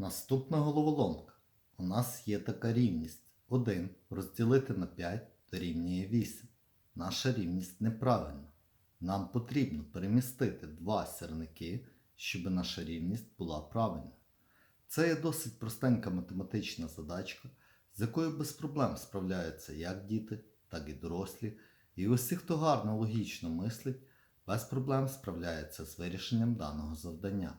Наступна головоломка. У нас є така рівність. 1 розділити на 5 дорівнює 8. Наша рівність неправильна. Нам потрібно перемістити два сірники, щоб наша рівність була правильна. Це є досить простенька математична задачка, з якою без проблем справляються як діти, так і дорослі. І усі, хто гарно логічно мислить, без проблем справляється з вирішенням даного завдання.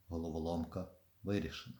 головоломка вирішена.